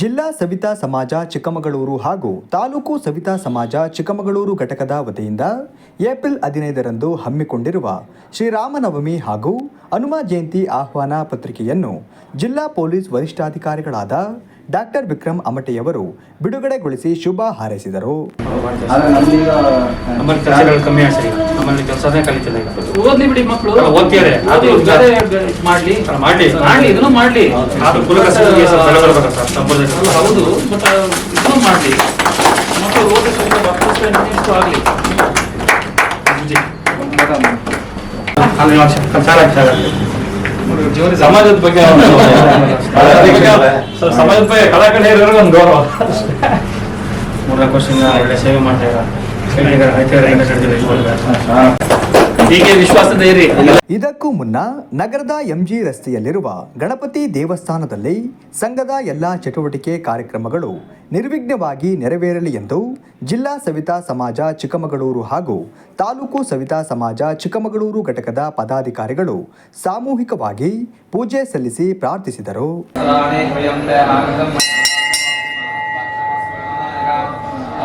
ಜಿಲ್ಲಾ ಸವಿತಾ ಸಮಾಜ ಚಿಕ್ಕಮಗಳೂರು ಹಾಗೂ ತಾಲೂಕು ಸವಿತಾ ಸಮಾಜ ಚಿಕ್ಕಮಗಳೂರು ಘಟಕದ ವತಿಯಿಂದ ಏಪ್ರಿಲ್ ಹದಿನೈದರಂದು ಹಮ್ಮಿಕೊಂಡಿರುವ ಶ್ರೀರಾಮನವಮಿ ಹಾಗೂ ಹನುಮ ಜಯಂತಿ ಆಹ್ವಾನ ಪತ್ರಿಕೆಯನ್ನು ಜಿಲ್ಲಾ ಪೊಲೀಸ್ ವರಿಷ್ಠಾಧಿಕಾರಿಗಳಾದ ಡಾಕ್ಟರ್ ವಿಕ್ರಮ್ ಅಮಟೆಯವರು ಬಿಡುಗಡೆಗೊಳಿಸಿ ಶುಭ ಹಾರೈಸಿದರು. ಆಗ್ತದೆ ಕೆಲಸನೇ ಕಲಿತಿಲ್ಲ ಈಗ. ಓದ್ಲಿ ಬಿಡಿ ಮಕ್ಕಳು ಓದ್ತಾರೆ. ಅದು ಮಾಡ್ಲಿ. ಮಾಡ್ಲಿ. ಮಾಡ್ಲಿ. ಇದನ್ನು ಮಾಡ್ಲಿ. ಅದು ಕುಲಕಸಬರಿಗೆ ಸ್ವಲ್ಪ ಸರ್? ಸಂಪ್ರದಾಯ. ಹೌದು. ಬಟ್ ಇದನ್ನು ಮಾಡ್ಲಿ. ಮಕ್ಕಳು ಓದೋದ್ರಿಂದ ಇಷ್ಟು ಆಗ್ಲಿ. ಸಮಾಜದ ಬಗ್ಗೆ ಸಮಾಜದ ಬಗ್ಗೆ ಕಲಾಕಂಡ ಇರೋರ್ಗೆ ಒಂದು ಗೌರವ. ಮೂರ್ನಾಲ್ಕು ವರ್ಷದಿಂದ ಒಳ್ಳೆ ಸೇವೆ ಮಾಡ್ತಾ ಇದ್ದಾರೆ. ಹೀಗೆ ವಿಶ್ವಾಸದ ಇರಿ. ಇದಕ್ಕೂ ಮುನ್ನ ನಗರದ ಎಂಜಿ ರಸ್ತೆಯಲ್ಲಿರುವ ಗಣಪತಿ ದೇವಸ್ಥಾನದಲ್ಲಿ ಸಂಘದ ಎಲ್ಲ ಚಟುವಟಿಕೆ ಕಾರ್ಯಕ್ರಮಗಳು ನಿರ್ವಿಘ್ನವಾಗಿ ನೆರವೇರಲಿ ಎಂದು ಜಿಲ್ಲಾ ಸವಿತಾ ಸಮಾಜ ಚಿಕ್ಕಮಗಳೂರು ಹಾಗೂ ತಾಲೂಕು ಸವಿತಾ ಸಮಾಜ ಚಿಕ್ಕಮಗಳೂರು ಘಟಕದ ಪದಾಧಿಕಾರಿಗಳು ಸಾಮೂಹಿಕವಾಗಿ ಪೂಜೆ ಸಲ್ಲಿಸಿ ಪ್ರಾರ್ಥಿಸಿದರು.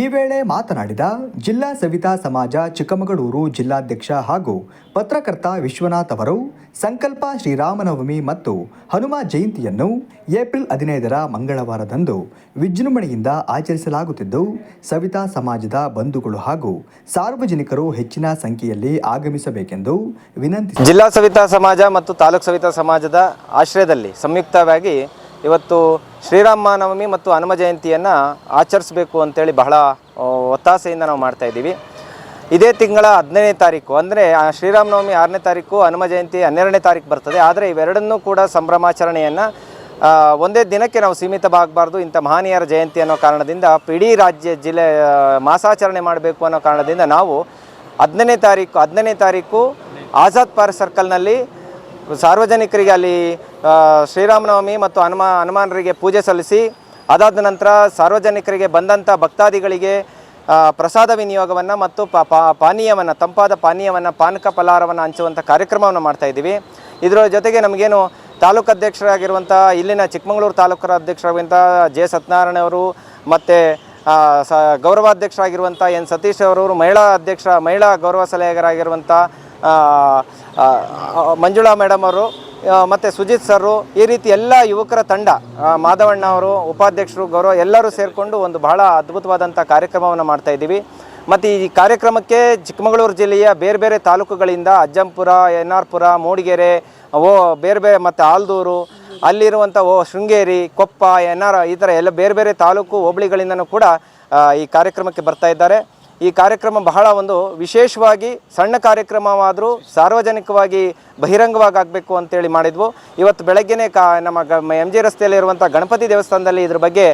ಈ ವೇಳೆ ಮಾತನಾಡಿದ ಜಿಲ್ಲಾ ಸವಿತಾ ಸಮಾಜ ಚಿಕ್ಕಮಗಳೂರು ಜಿಲ್ಲಾಧ್ಯಕ್ಷ ಹಾಗೂ ಪತ್ರಕರ್ತ ವಿಶ್ವನಾಥ್ ಅವರು, ಸಂಕಲ್ಪ ಶ್ರೀರಾಮನವಮಿ ಮತ್ತು ಹನುಮ ಜಯಂತಿಯನ್ನು ಏಪ್ರಿಲ್ ಹದಿನೈದರ ಮಂಗಳವಾರದಂದು ವಿಜೃಂಭಣೆಯಿಂದ ಆಚರಿಸಲಾಗುತ್ತಿದ್ದು, ಸವಿತಾ ಸಮಾಜದ ಬಂಧುಗಳು ಹಾಗೂ ಸಾರ್ವಜನಿಕರು ಹೆಚ್ಚಿನ ಸಂಖ್ಯೆಯಲ್ಲಿ ಆಗಮಿಸಬೇಕೆಂದು ವಿನಂತಿ ಜಿಲ್ಲಾ ಸವಿತಾ ಸಮಾಜ ಮತ್ತು ತಾಲೂಕು ಸವಿತಾ ಸಮಾಜದ ಆಶ್ರಯದಲ್ಲಿ ಸಂಯುಕ್ತವಾಗಿ ಇವತ್ತು ಶ್ರೀರಾಮನವಮಿ ಮತ್ತು ಹನುಮ ಜಯಂತಿಯನ್ನು ಆಚರಿಸಬೇಕು ಅಂತೇಳಿ ಬಹಳ ಒತ್ತಾಸೆಯಿಂದ ನಾವು ಮಾಡ್ತಾ ಇದ್ದೀವಿ. ಇದೇ ತಿಂಗಳ ಹದಿನೈದನೇ ತಾರೀಕು, ಅಂದರೆ ಶ್ರೀರಾಮನವಮಿ ಆರನೇ ತಾರೀಕು, ಹನುಮ ಜಯಂತಿ ಹನ್ನೆರಡನೇ ತಾರೀಕು ಬರ್ತದೆ. ಆದರೆ ಇವೆರಡನ್ನೂ ಕೂಡ ಸಂಭ್ರಮಾಚರಣೆಯನ್ನು ಒಂದೇ ದಿನಕ್ಕೆ ನಾವು ಸೀಮಿತವಾಗಬಾರ್ದು. ಇಂಥ ಮಹನೀಯರ ಜಯಂತಿ ಅನ್ನೋ ಕಾರಣದಿಂದ, ಇಡೀ ರಾಜ್ಯ ಜಿಲ್ಲೆ ಮಾಸಾಚರಣೆ ಮಾಡಬೇಕು ಅನ್ನೋ ಕಾರಣದಿಂದ ನಾವು ಹದಿನೈದನೇ ತಾರೀಕು ಹದಿನೈದನೇ ತಾರೀಕು ಆಜಾದ್ ಪಾರ್ಕ್ ಸರ್ಕಲ್ನಲ್ಲಿ ಸಾರ್ವಜನಿಕರಿಗೆ ಅಲ್ಲಿ ಶ್ರೀರಾಮನವಮಿ ಮತ್ತು ಹನುಮ ಹನುಮಾನರಿಗೆ ಪೂಜೆ ಸಲ್ಲಿಸಿ ಅದಾದ ನಂತರ ಸಾರ್ವಜನಿಕರಿಗೆ ಬಂದಂಥ ಭಕ್ತಾದಿಗಳಿಗೆ ಪ್ರಸಾದ ವಿನಿಯೋಗವನ್ನು ಮತ್ತು ಪಾನೀಯವನ್ನು ತಂಪಾದ ಪಾನೀಯವನ್ನು ಪಾನಕ ಫಲಹಾರವನ್ನು ಹಂಚುವಂಥ ಕಾರ್ಯಕ್ರಮವನ್ನು ಮಾಡ್ತಾ ಇದ್ದೀವಿ. ಇದರ ಜೊತೆಗೆ ನಮಗೇನು ತಾಲೂಕು ಅಧ್ಯಕ್ಷರಾಗಿರುವಂಥ ಇಲ್ಲಿನ ಚಿಕ್ಕಮಗಳೂರು ತಾಲೂಕರ ಅಧ್ಯಕ್ಷರಾಗಿರುವಂಥ ಜೆ ಸತ್ಯನಾರಾಯಣ ಅವರು ಮತ್ತು ಸ ಗೌರವಾಧ್ಯಕ್ಷರಾಗಿರುವಂಥ ಎನ್ ಸತೀಶ್ ಅವರವರು ಮಹಿಳಾ ಅಧ್ಯಕ್ಷ ಮಹಿಳಾ ಗೌರವ ಆ, ಮಂಜುಳಾ ಮೇಡಮ್ ಅವರು ಮತ್ತು ಸುಜಿತ್ ಸರು, ಈ ರೀತಿ ಎಲ್ಲ ಯುವಕರ ತಂಡ ಮಾಧವಣ್ಣ ಅವರು, ಉಪಾಧ್ಯಕ್ಷರು, ಗೌರವ ಎಲ್ಲರೂ ಸೇರಿಕೊಂಡು ಒಂದು ಬಹಳ ಅದ್ಭುತವಾದಂಥ ಕಾರ್ಯಕ್ರಮವನ್ನು ಮಾಡ್ತಾ ಇದ್ದೀವಿ. ಮತ್ತು ಈ ಕಾರ್ಯಕ್ರಮಕ್ಕೆ ಚಿಕ್ಕಮಗಳೂರು ಜಿಲ್ಲೆಯ ಬೇರೆ ಬೇರೆ ತಾಲೂಕುಗಳಿಂದ ಅಜ್ಜಂಪುರ ಎನ್ ಆರ್ ಪುರ ಮೂಡಿಗೆರೆ, ಓ, ಬೇರೆ ಬೇರೆ ಮತ್ತು ಆಲ್ದೂರು ಅಲ್ಲಿರುವಂಥ ಓ, ಶೃಂಗೇರಿ, ಕೊಪ್ಪ ಎನ್ ಆರ್ ಈ ಥರ ಎಲ್ಲ ಬೇರೆ ಬೇರೆ ತಾಲೂಕು ಹೋಬಳಿಗಳಿಂದನೂ ಕೂಡ ಈ ಕಾರ್ಯಕ್ರಮಕ್ಕೆ ಬರ್ತಾ ಇದ್ದಾರೆ. ಈ ಕಾರ್ಯಕ್ರಮ ಬಹಳ ಒಂದು ವಿಶೇಷವಾಗಿ ಸಣ್ಣ ಕಾರ್ಯಕ್ರಮವಾದರೂ ಸಾರ್ವಜನಿಕವಾಗಿ ಬಹಿರಂಗವಾಗಿ ಆಗಬೇಕು ಅಂತೇಳಿ ಮಾಡಿದ್ವು. ಇವತ್ತು ಬೆಳಗ್ಗೆನೇ ಕಾ ನಮ್ಮ ಗ ಎಂ ಜಿ ರಸ್ತೆಯಲ್ಲಿರುವಂಥ ಗಣಪತಿ ದೇವಸ್ಥಾನದಲ್ಲಿ ಇದ್ರ ಬಗ್ಗೆ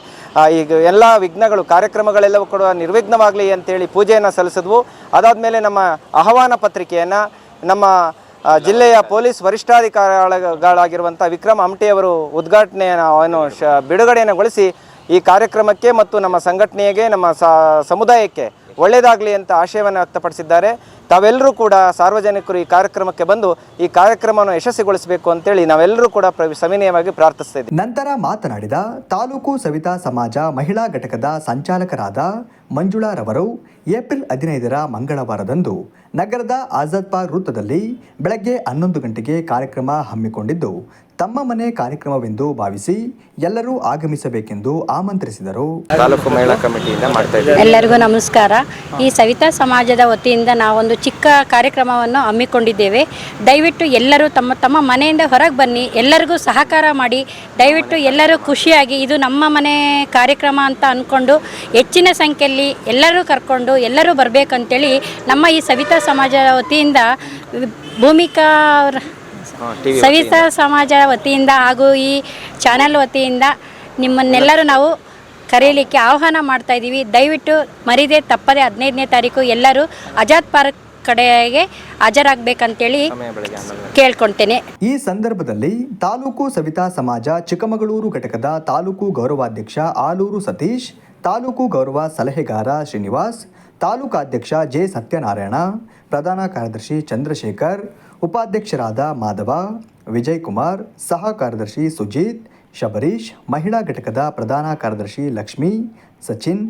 ಈಗ ಎಲ್ಲ ವಿಘ್ನಗಳು, ಕಾರ್ಯಕ್ರಮಗಳೆಲ್ಲವೂ ಕೂಡ ನಿರ್ವಿಘ್ನವಾಗಲಿ ಅಂತೇಳಿ ಪೂಜೆಯನ್ನು ಸಲ್ಲಿಸಿದ್ವು. ಅದಾದಮೇಲೆ ನಮ್ಮ ಆಹ್ವಾನ ಪತ್ರಿಕೆಯನ್ನು, ನಮ್ಮ ಜಿಲ್ಲೆಯ ಪೊಲೀಸ್ ವರಿಷ್ಠಾಧಿಕಾರಿಗಳಾಗಿರುವಂಥ ವಿಕ್ರಮ್ ಅಮಟಿಯವರು ಉದ್ಘಾಟನೆಯನ್ನು ಶ ಬಿಡುಗಡೆಯನ್ನುಗೊಳಿಸಿ ಈ ಕಾರ್ಯಕ್ರಮಕ್ಕೆ ಮತ್ತು ನಮ್ಮ ಸಂಘಟನೆಗೆ, ನಮ್ಮ ಸಮುದಾಯಕ್ಕೆ ಒಳ್ಳೆಯದಾಗಲಿ ಅಂತ ಆಶಯವನ್ನು ವ್ಯಕ್ತಪಡಿಸಿದ್ದಾರೆ. ತಾವೆಲ್ಲರೂ ಕೂಡ ಸಾರ್ವಜನಿಕರು ಈ ಕಾರ್ಯಕ್ರಮಕ್ಕೆ ಬಂದು ಈ ಕಾರ್ಯಕ್ರಮವನ್ನು ಯಶಸ್ವಿಗೊಳಿಸಬೇಕು ಅಂತೇಳಿ ನಾವೆಲ್ಲರೂ ಕೂಡ ಸವಿನಯವಾಗಿ ಪ್ರಾರ್ಥಿಸ್ತಾ ನಂತರ ಮಾತನಾಡಿದ ತಾಲೂಕು ಸವಿತಾ ಸಮಾಜ ಮಹಿಳಾ ಘಟಕದ ಸಂಚಾಲಕರಾದ ಮಂಜುಳಾರವರು ಏಪ್ರಿಲ್ ಹದಿನೈದರ ಮಂಗಳವಾರದಂದು ನಗರದ ಆಜಾದ್ ಪಾರ್ಕ್ ವೃತ್ತದಲ್ಲಿ ಬೆಳಗ್ಗೆ ಹನ್ನೊಂದು ಗಂಟೆಗೆ ಕಾರ್ಯಕ್ರಮ ಹಮ್ಮಿಕೊಂಡಿದ್ದು ತಮ್ಮ ಮನೆ ಕಾರ್ಯಕ್ರಮವೆಂದು ಭಾವಿಸಿ ಎಲ್ಲರೂ ಆಗಮಿಸಬೇಕೆಂದು ಆಮಂತ್ರಿಸಿದರು. ತಾಲೂಕು ಮಹಿಳಾ ಕಮಿಟಿಯಿಂದ ಮಾಡ್ತಾ ಇದ್ದೀವಿ. ಎಲ್ಲರಿಗೂ ನಮಸ್ಕಾರ. ಈ ಸವಿತಾ ಸಮಾಜದ ವತಿಯಿಂದ ನಾವೊಂದು ಚಿಕ್ಕ ಕಾರ್ಯಕ್ರಮವನ್ನು ಹಮ್ಮಿಕೊಂಡಿದ್ದೇವೆ. ದಯವಿಟ್ಟು ಎಲ್ಲರೂ ತಮ್ಮ ತಮ್ಮ ಮನೆಯಿಂದ ಹೊರಗೆ ಬನ್ನಿ. ಎಲ್ಲರಿಗೂ ಸಹಕಾರ ಮಾಡಿ ದಯವಿಟ್ಟು ಎಲ್ಲರೂ ಖುಷಿಯಾಗಿ ಇದು ನಮ್ಮ ಮನೆ ಕಾರ್ಯಕ್ರಮ ಅಂತ ಅಂದ್ಕೊಂಡು ಹೆಚ್ಚಿನ ಸಂಖ್ಯೆಯಲ್ಲಿ ಎಲ್ಲರೂ ಕರ್ಕೊಂಡು ಎಲ್ಲರೂ ಬರಬೇಕಂತೇಳಿ ನಮ್ಮ ಈ ಸವಿತಾ ಸಮಾಜದ ವತಿಯಿಂದ ಭೂಮಿಕಾ ಸವಿತಾ ಸಮಾಜ ವತಿಯಿಂದ ಹಾಗೂ ಈ ಚಾನೆಲ್ ವತಿಯಿಂದ ನಿಮ್ಮನ್ನೆಲ್ಲರೂ ನಾವು ಕರೆಯಲಿಕ್ಕೆ ಆಹ್ವಾನ ಮಾಡ್ತಾ ಇದ್ದೀವಿ. ದಯವಿಟ್ಟು ಮರಿದೆ ತಪ್ಪದೆ ಹದಿನೈದನೇ ತಾರೀಕು ಎಲ್ಲರೂ ಆಜಾದ್ ಪಾರ್ಕ್ ಕಡೆಗೆ ಹಾಜರಾಗಬೇಕಂತೇಳಿ ಕೇಳ್ಕೊಳ್ತೇನೆ. ಈ ಸಂದರ್ಭದಲ್ಲಿ ತಾಲೂಕು ಸವಿತಾ ಸಮಾಜ ಚಿಕ್ಕಮಗಳೂರು ಘಟಕದ ತಾಲೂಕು ಗೌರವಾಧ್ಯಕ್ಷ ಆಲೂರು ಸತೀಶ್ ತಾಲೂಕು ಗೌರವ ಸಲಹೆಗಾರ ಶ್ರೀನಿವಾಸ್ ತಾಲೂಕಾಧ್ಯಕ್ಷ ಜೆ ಸತ್ಯನಾರಾಯಣ ಪ್ರಧಾನ ಕಾರ್ಯದರ್ಶಿ ಚಂದ್ರಶೇಖರ್ ಉಪಾಧ್ಯಕ್ಷರಾದ ಮಾಧವ ವಿಜಯ್ ಕುಮಾರ್ ಸಹ ಕಾರ್ಯದರ್ಶಿ ಸುಜಿತ್, ಶಬರೀಶ್, ಮಹಿಳಾ ಘಟಕದ ಪ್ರಧಾನ ಕಾರ್ಯದರ್ಶಿ ಲಕ್ಷ್ಮಿ, ಸಚಿನ್,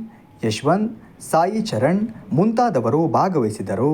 ಯಶವಂತ್, ಸಾಯಿ ಚರಣ್ ಮುಂತಾದವರು ಭಾಗವಹಿಸಿದರು